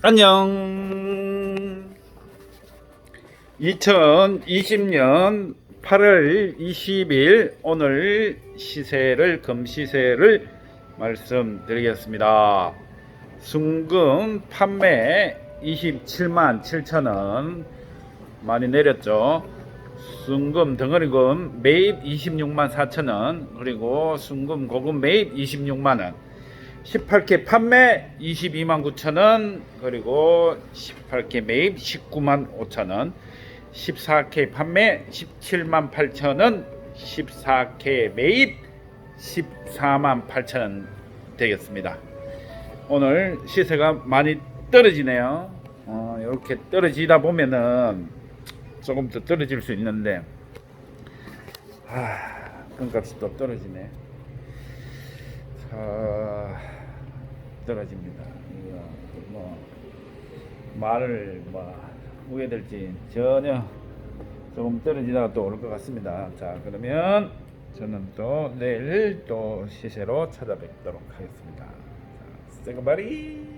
안녕. 2020년 8월 20일 오늘 시세를 금시세를 말씀드리겠습니다. 순금 판매 27만 7천원 많이 내렸죠. 순금 덩어리금 매입 26만 4천원 그리고 순금 고금 매입 26만원 18K 판매 22만 9천원 그리고 18K 매입 19만 5천원. 14K 판매 17만 8천원. 14K 매입 14만 8천원 되겠습니다. 오늘 시세가 많이 떨어지네요. 어, 이렇게 떨어지다 보면은 조금 더 떨어질 수 있는데 아, 금값이 또 떨어지네. 자, 떨어집니다. 뭐 말을 뭐 우회될지 전혀 조금 떨어지다가 또 오를 것 같습니다. 자, 그러면 저는 또 내일 또 시세로 찾아뵙도록 하겠습니다. 자, 세그바리